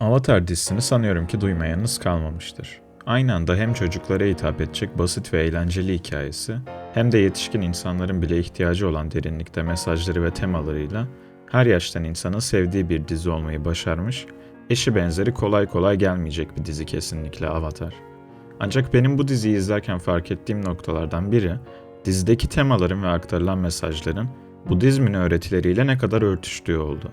Avatar dizisini sanıyorum ki duymayanınız kalmamıştır. Aynı anda hem çocuklara hitap edecek basit ve eğlenceli hikayesi, hem de yetişkin insanların bile ihtiyacı olan derinlikte mesajları ve temalarıyla her yaştan insanın sevdiği bir dizi olmayı başarmış, eşi benzeri kolay kolay gelmeyecek bir dizi kesinlikle Avatar. Ancak benim bu diziyi izlerken fark ettiğim noktalardan biri, dizideki temaların ve aktarılan mesajların Budizmin öğretileriyle ne kadar örtüştüğü oldu.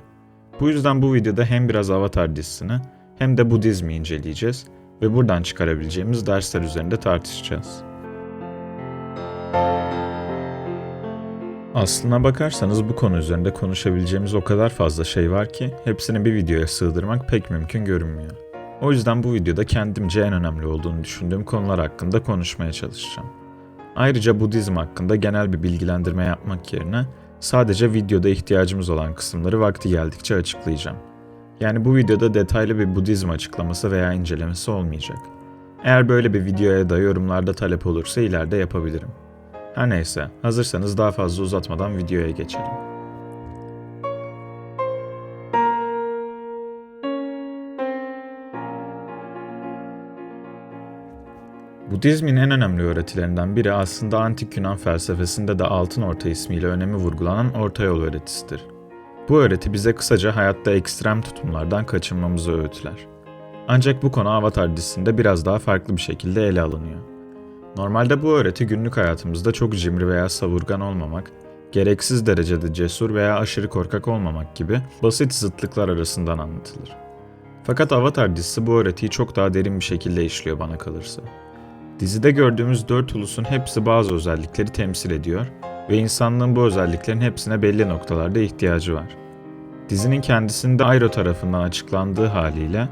Bu yüzden bu videoda hem biraz Avatar dizisini hem de Budizmi inceleyeceğiz ve buradan çıkarabileceğimiz dersler üzerinde tartışacağız. Aslına bakarsanız bu konu üzerinde konuşabileceğimiz o kadar fazla şey var ki hepsini bir videoya sığdırmak pek mümkün görünmüyor. O yüzden bu videoda kendimce en önemli olduğunu düşündüğüm konular hakkında konuşmaya çalışacağım. Ayrıca Budizm hakkında genel bir bilgilendirme yapmak yerine sadece videoda ihtiyacımız olan kısımları vakti geldikçe açıklayacağım. Yani bu videoda detaylı bir Budizm açıklaması veya incelemesi olmayacak. Eğer böyle bir videoya da yorumlarda talep olursa ileride yapabilirim. Her neyse, hazırsanız daha fazla uzatmadan videoya geçelim. Budizmin en önemli öğretilerinden biri aslında antik Yunan felsefesinde de altın orta ismiyle önemi vurgulanan orta yol öğretisidir. Bu öğreti bize kısaca hayatta ekstrem tutumlardan kaçınmamızı öğütler. Ancak bu konu Avatar dizisinde biraz daha farklı bir şekilde ele alınıyor. Normalde bu öğreti günlük hayatımızda çok cimri veya savurgan olmamak, gereksiz derecede cesur veya aşırı korkak olmamak gibi basit zıtlıklar arasından anlatılır. Fakat Avatar dizisi bu öğretiyi çok daha derin bir şekilde işliyor bana kalırsa. Dizide gördüğümüz dört ulusun hepsi bazı özellikleri temsil ediyor ve insanlığın bu özelliklerin hepsine belli noktalarda ihtiyacı var. Dizinin kendisinde Airo tarafından açıklandığı haliyle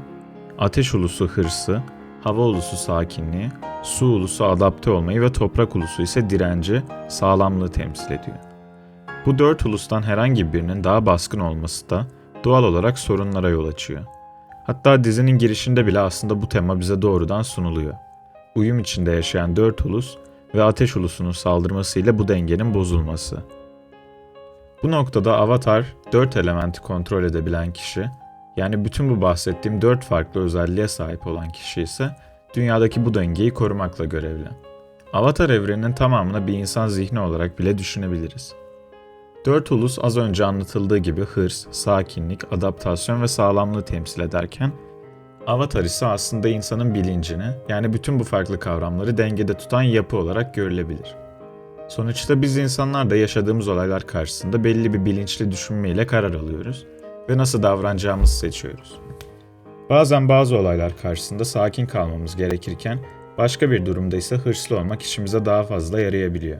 ateş ulusu hırsı, hava ulusu sakinliği, su ulusu adapte olmayı ve toprak ulusu ise direnci, sağlamlığı temsil ediyor. Bu dört ulustan herhangi birinin daha baskın olması da doğal olarak sorunlara yol açıyor. Hatta dizinin girişinde bile aslında bu tema bize doğrudan sunuluyor uyum içinde yaşayan dört ulus ve ateş ulusunun saldırmasıyla bu dengenin bozulması. Bu noktada Avatar, dört elementi kontrol edebilen kişi, yani bütün bu bahsettiğim dört farklı özelliğe sahip olan kişi ise dünyadaki bu dengeyi korumakla görevli. Avatar evreninin tamamını bir insan zihni olarak bile düşünebiliriz. Dört ulus az önce anlatıldığı gibi hırs, sakinlik, adaptasyon ve sağlamlığı temsil ederken Avatar ise aslında insanın bilincini, yani bütün bu farklı kavramları dengede tutan yapı olarak görülebilir. Sonuçta biz insanlar da yaşadığımız olaylar karşısında belli bir bilinçli düşünmeyle karar alıyoruz ve nasıl davranacağımızı seçiyoruz. Bazen bazı olaylar karşısında sakin kalmamız gerekirken başka bir durumda ise hırslı olmak işimize daha fazla yarayabiliyor.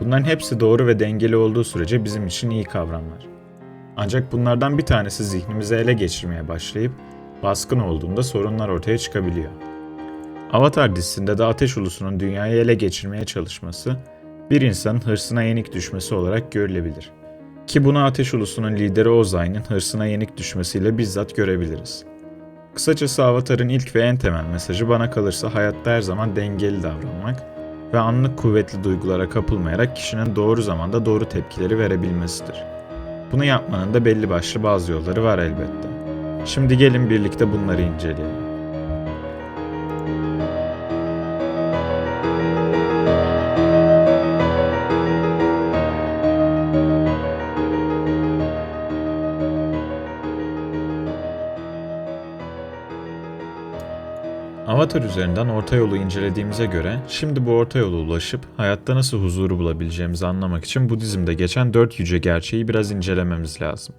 Bunların hepsi doğru ve dengeli olduğu sürece bizim için iyi kavramlar. Ancak bunlardan bir tanesi zihnimizi ele geçirmeye başlayıp baskın olduğunda sorunlar ortaya çıkabiliyor. Avatar dizisinde de Ateş Ulusu'nun dünyayı ele geçirmeye çalışması, bir insanın hırsına yenik düşmesi olarak görülebilir. Ki bunu Ateş Ulusu'nun lideri Ozai'nin hırsına yenik düşmesiyle bizzat görebiliriz. Kısacası Avatar'ın ilk ve en temel mesajı bana kalırsa hayatta her zaman dengeli davranmak ve anlık kuvvetli duygulara kapılmayarak kişinin doğru zamanda doğru tepkileri verebilmesidir. Bunu yapmanın da belli başlı bazı yolları var elbette. Şimdi gelin birlikte bunları inceleyelim. Avatar üzerinden orta yolu incelediğimize göre şimdi bu orta yolu ulaşıp hayatta nasıl huzuru bulabileceğimizi anlamak için Budizm'de geçen dört yüce gerçeği biraz incelememiz lazım.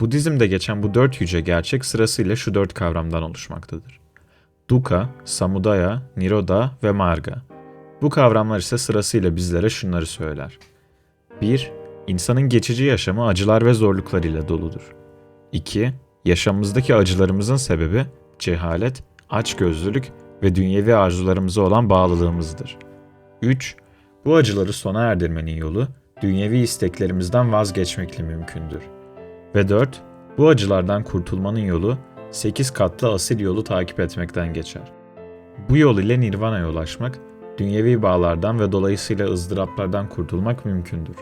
Budizm'de geçen bu dört yüce gerçek sırasıyla şu dört kavramdan oluşmaktadır. Dukkha, Samudaya, Niroda ve Marga. Bu kavramlar ise sırasıyla bizlere şunları söyler. 1. İnsanın geçici yaşamı acılar ve zorluklarıyla doludur. 2. Yaşamımızdaki acılarımızın sebebi cehalet, açgözlülük ve dünyevi arzularımıza olan bağlılığımızdır. 3. Bu acıları sona erdirmenin yolu dünyevi isteklerimizden vazgeçmekle mümkündür. Ve 4. Bu acılardan kurtulmanın yolu 8 katlı asil yolu takip etmekten geçer. Bu yol ile Nirvana'ya ulaşmak, dünyevi bağlardan ve dolayısıyla ızdıraplardan kurtulmak mümkündür.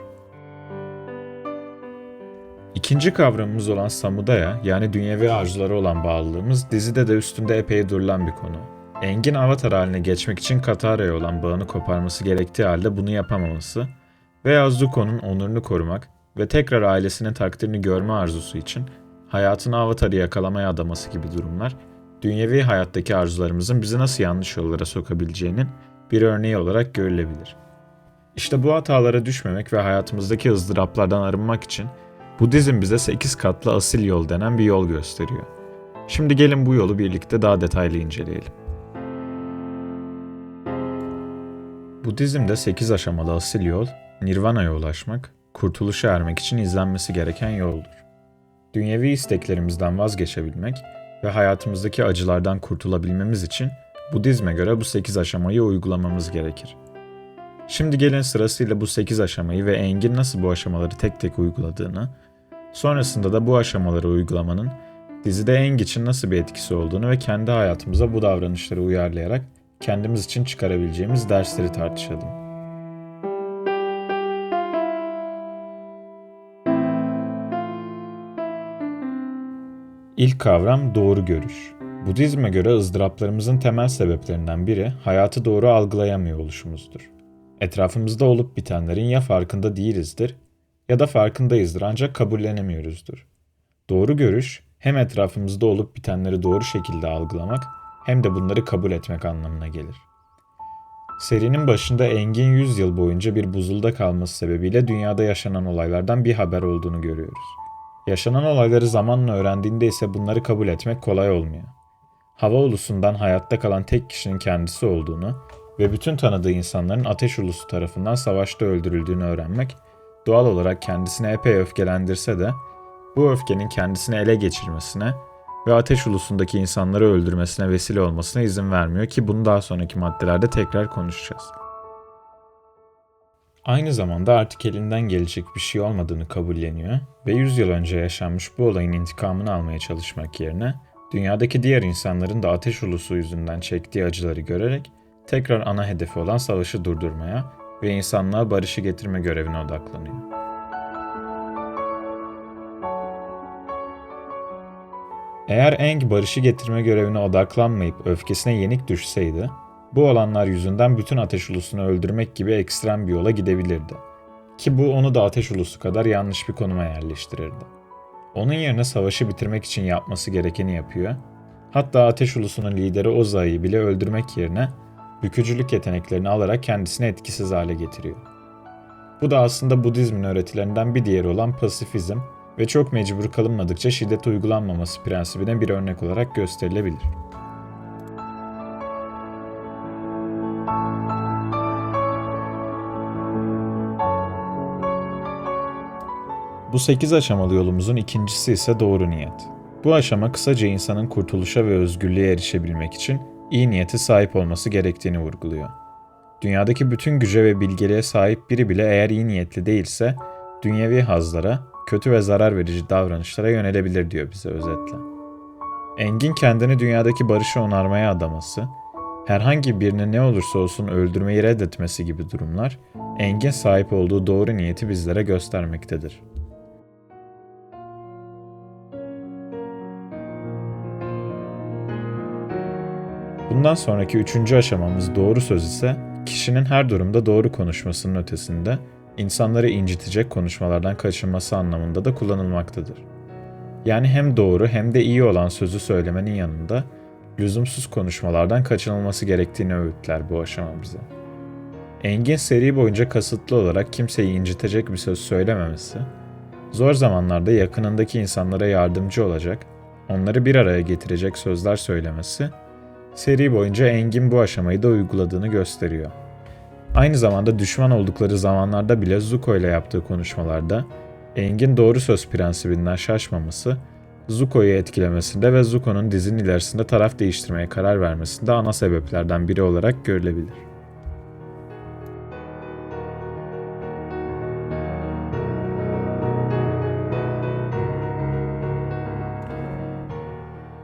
İkinci kavramımız olan samudaya yani dünyevi arzuları olan bağlılığımız dizide de üstünde epey durulan bir konu. Engin avatar haline geçmek için Katara'ya olan bağını koparması gerektiği halde bunu yapamaması veya Zuko'nun onurunu korumak ve tekrar ailesinin takdirini görme arzusu için hayatını avatarı yakalamaya adaması gibi durumlar, dünyevi hayattaki arzularımızın bizi nasıl yanlış yollara sokabileceğinin bir örneği olarak görülebilir. İşte bu hatalara düşmemek ve hayatımızdaki ızdıraplardan arınmak için Budizm bize 8 katlı asil yol denen bir yol gösteriyor. Şimdi gelin bu yolu birlikte daha detaylı inceleyelim. Budizm'de 8 aşamalı asil yol, Nirvana'ya ulaşmak, kurtuluşa ermek için izlenmesi gereken yoldur. Dünyevi isteklerimizden vazgeçebilmek ve hayatımızdaki acılardan kurtulabilmemiz için Budizm'e göre bu 8 aşamayı uygulamamız gerekir. Şimdi gelin sırasıyla bu 8 aşamayı ve Engin nasıl bu aşamaları tek tek uyguladığını, sonrasında da bu aşamaları uygulamanın dizide Eng için nasıl bir etkisi olduğunu ve kendi hayatımıza bu davranışları uyarlayarak kendimiz için çıkarabileceğimiz dersleri tartışalım. İlk kavram doğru görüş. Budizme göre ızdıraplarımızın temel sebeplerinden biri hayatı doğru algılayamıyor oluşumuzdur. Etrafımızda olup bitenlerin ya farkında değilizdir ya da farkındayızdır ancak kabullenemiyoruzdur. Doğru görüş hem etrafımızda olup bitenleri doğru şekilde algılamak hem de bunları kabul etmek anlamına gelir. Serinin başında Engin 100 yıl boyunca bir buzulda kalması sebebiyle dünyada yaşanan olaylardan bir haber olduğunu görüyoruz. Yaşanan olayları zamanla öğrendiğinde ise bunları kabul etmek kolay olmuyor. Hava ulusundan hayatta kalan tek kişinin kendisi olduğunu ve bütün tanıdığı insanların ateş ulusu tarafından savaşta öldürüldüğünü öğrenmek doğal olarak kendisini epey öfkelendirse de bu öfkenin kendisini ele geçirmesine ve ateş ulusundaki insanları öldürmesine vesile olmasına izin vermiyor ki bunu daha sonraki maddelerde tekrar konuşacağız. Aynı zamanda artık elinden gelecek bir şey olmadığını kabulleniyor ve 100 yıl önce yaşanmış bu olayın intikamını almaya çalışmak yerine dünyadaki diğer insanların da ateş ulusu yüzünden çektiği acıları görerek tekrar ana hedefi olan savaşı durdurmaya ve insanlığa barışı getirme görevine odaklanıyor. Eğer Eng barışı getirme görevine odaklanmayıp öfkesine yenik düşseydi, bu olanlar yüzünden bütün ateş ulusunu öldürmek gibi ekstrem bir yola gidebilirdi. Ki bu onu da ateş ulusu kadar yanlış bir konuma yerleştirirdi. Onun yerine savaşı bitirmek için yapması gerekeni yapıyor. Hatta ateş ulusunun lideri Oza'yı bile öldürmek yerine bükücülük yeteneklerini alarak kendisini etkisiz hale getiriyor. Bu da aslında Budizmin öğretilerinden bir diğeri olan pasifizm ve çok mecbur kalınmadıkça şiddet uygulanmaması prensibine bir örnek olarak gösterilebilir. Bu 8 aşamalı yolumuzun ikincisi ise doğru niyet. Bu aşama kısaca insanın kurtuluşa ve özgürlüğe erişebilmek için iyi niyete sahip olması gerektiğini vurguluyor. Dünyadaki bütün güce ve bilgeliğe sahip biri bile eğer iyi niyetli değilse dünyevi hazlara, kötü ve zarar verici davranışlara yönelebilir diyor bize özetle. Engin kendini dünyadaki barışı onarmaya adaması, herhangi birini ne olursa olsun öldürmeyi reddetmesi gibi durumlar, Engin sahip olduğu doğru niyeti bizlere göstermektedir. Bundan sonraki üçüncü aşamamız doğru söz ise kişinin her durumda doğru konuşmasının ötesinde insanları incitecek konuşmalardan kaçınması anlamında da kullanılmaktadır. Yani hem doğru hem de iyi olan sözü söylemenin yanında lüzumsuz konuşmalardan kaçınılması gerektiğini öğütler bu aşama bize. Engin seri boyunca kasıtlı olarak kimseyi incitecek bir söz söylememesi, zor zamanlarda yakınındaki insanlara yardımcı olacak, onları bir araya getirecek sözler söylemesi Seri boyunca Engin bu aşamayı da uyguladığını gösteriyor. Aynı zamanda düşman oldukları zamanlarda bile Zuko ile yaptığı konuşmalarda Engin doğru söz prensibinden şaşmaması, Zuko'yu etkilemesinde ve Zuko'nun dizinin ilerisinde taraf değiştirmeye karar vermesinde ana sebeplerden biri olarak görülebilir.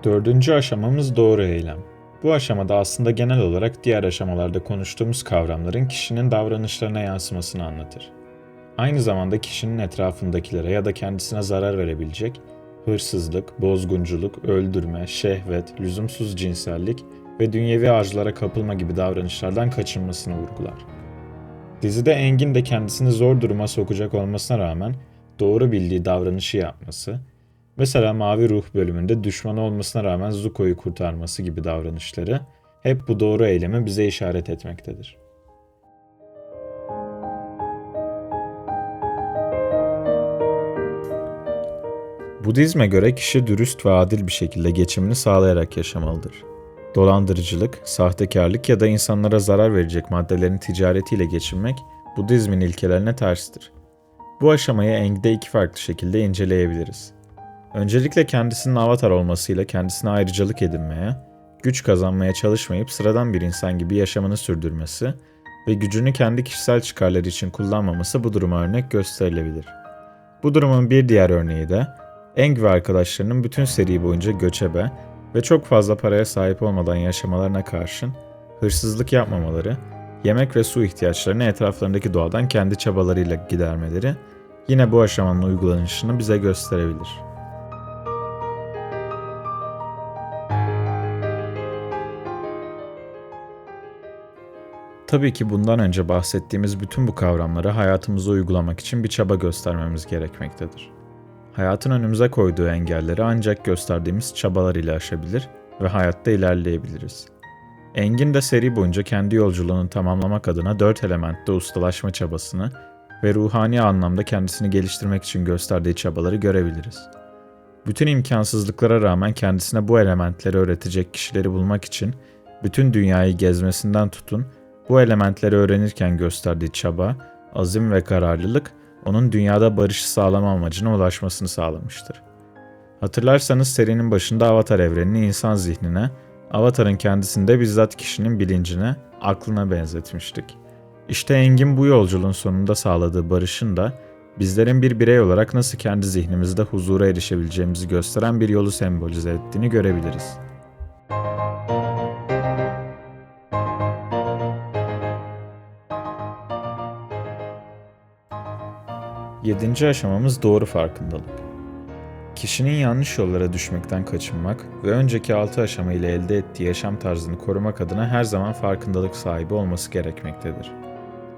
Dördüncü aşamamız doğru eylem. Bu aşamada aslında genel olarak diğer aşamalarda konuştuğumuz kavramların kişinin davranışlarına yansımasını anlatır. aynı zamanda kişinin etrafındakilere ya da kendisine zarar verebilecek hırsızlık, bozgunculuk, öldürme, şehvet, lüzumsuz cinsellik ve dünyevi arzulara kapılma gibi davranışlardan kaçınmasını vurgular. Dizide Engin de kendisini zor duruma sokacak olmasına rağmen doğru bildiği davranışı yapması, mesela Mavi Ruh bölümünde düşman olmasına rağmen Zuko'yu kurtarması gibi davranışları hep bu doğru eylemi bize işaret etmektedir. Budizme göre kişi dürüst ve adil bir şekilde geçimini sağlayarak yaşamalıdır. Dolandırıcılık, sahtekarlık ya da insanlara zarar verecek maddelerin ticaretiyle geçinmek Budizmin ilkelerine terstir. Bu aşamayı Eng'de iki farklı şekilde inceleyebiliriz. Öncelikle kendisinin avatar olmasıyla kendisine ayrıcalık edinmeye, güç kazanmaya çalışmayıp sıradan bir insan gibi yaşamını sürdürmesi ve gücünü kendi kişisel çıkarları için kullanmaması bu duruma örnek gösterilebilir. Bu durumun bir diğer örneği de Eng ve arkadaşlarının bütün seri boyunca göçebe ve çok fazla paraya sahip olmadan yaşamalarına karşın hırsızlık yapmamaları, yemek ve su ihtiyaçlarını etraflarındaki doğadan kendi çabalarıyla gidermeleri yine bu aşamanın uygulanışını bize gösterebilir. Tabii ki bundan önce bahsettiğimiz bütün bu kavramları hayatımıza uygulamak için bir çaba göstermemiz gerekmektedir. Hayatın önümüze koyduğu engelleri ancak gösterdiğimiz çabalar ile aşabilir ve hayatta ilerleyebiliriz. Engin de seri boyunca kendi yolculuğunu tamamlamak adına dört elementte ustalaşma çabasını ve ruhani anlamda kendisini geliştirmek için gösterdiği çabaları görebiliriz. Bütün imkansızlıklara rağmen kendisine bu elementleri öğretecek kişileri bulmak için bütün dünyayı gezmesinden tutun, bu elementleri öğrenirken gösterdiği çaba, azim ve kararlılık onun dünyada barışı sağlama amacına ulaşmasını sağlamıştır. Hatırlarsanız serinin başında Avatar evrenini insan zihnine, Avatar'ın kendisinde bizzat kişinin bilincine, aklına benzetmiştik. İşte Engin bu yolculuğun sonunda sağladığı barışın da bizlerin bir birey olarak nasıl kendi zihnimizde huzura erişebileceğimizi gösteren bir yolu sembolize ettiğini görebiliriz. Yedinci aşamamız doğru farkındalık. Kişinin yanlış yollara düşmekten kaçınmak ve önceki altı aşama ile elde ettiği yaşam tarzını korumak adına her zaman farkındalık sahibi olması gerekmektedir.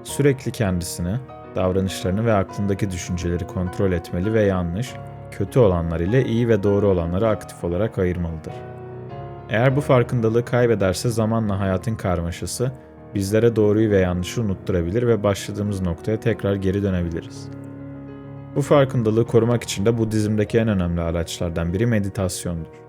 Sürekli kendisini, davranışlarını ve aklındaki düşünceleri kontrol etmeli ve yanlış, kötü olanlar ile iyi ve doğru olanları aktif olarak ayırmalıdır. Eğer bu farkındalığı kaybederse zamanla hayatın karmaşası bizlere doğruyu ve yanlışı unutturabilir ve başladığımız noktaya tekrar geri dönebiliriz. Bu farkındalığı korumak için de Budizm'deki en önemli araçlardan biri meditasyondur.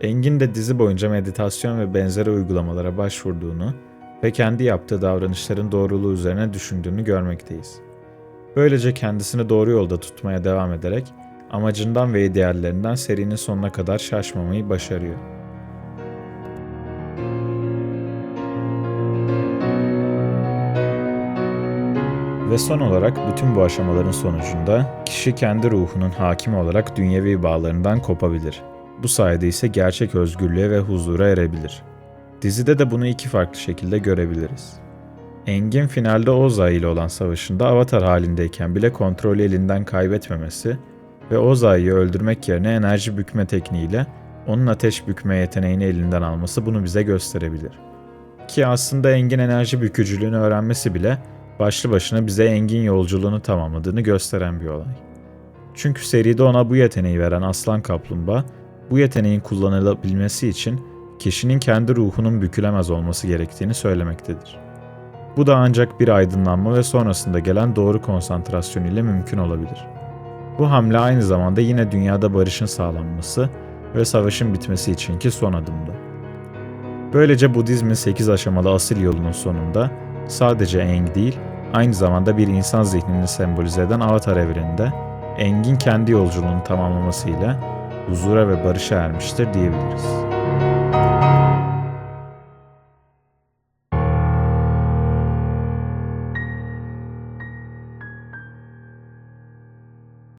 Engin de dizi boyunca meditasyon ve benzeri uygulamalara başvurduğunu ve kendi yaptığı davranışların doğruluğu üzerine düşündüğünü görmekteyiz. Böylece kendisini doğru yolda tutmaya devam ederek amacından ve ideallerinden serinin sonuna kadar şaşmamayı başarıyor. Ve son olarak bütün bu aşamaların sonucunda kişi kendi ruhunun hakimi olarak dünyevi bağlarından kopabilir. Bu sayede ise gerçek özgürlüğe ve huzura erebilir. Dizide de bunu iki farklı şekilde görebiliriz. Engin finalde Oza ile olan savaşında avatar halindeyken bile kontrolü elinden kaybetmemesi ve Oza'yı öldürmek yerine enerji bükme tekniğiyle onun ateş bükme yeteneğini elinden alması bunu bize gösterebilir. Ki aslında Engin enerji bükücülüğünü öğrenmesi bile başlı başına bize Engin yolculuğunu tamamladığını gösteren bir olay. Çünkü seride ona bu yeteneği veren Aslan Kaplumbağa, bu yeteneğin kullanılabilmesi için kişinin kendi ruhunun bükülemez olması gerektiğini söylemektedir. Bu da ancak bir aydınlanma ve sonrasında gelen doğru konsantrasyon ile mümkün olabilir. Bu hamle aynı zamanda yine dünyada barışın sağlanması ve savaşın bitmesi içinki son adımdı. Böylece Budizmin 8 aşamalı asıl yolunun sonunda sadece Eng değil, aynı zamanda bir insan zihnini sembolize eden Avatar evreninde Engin kendi yolculuğunu tamamlamasıyla huzura ve barışa ermiştir diyebiliriz.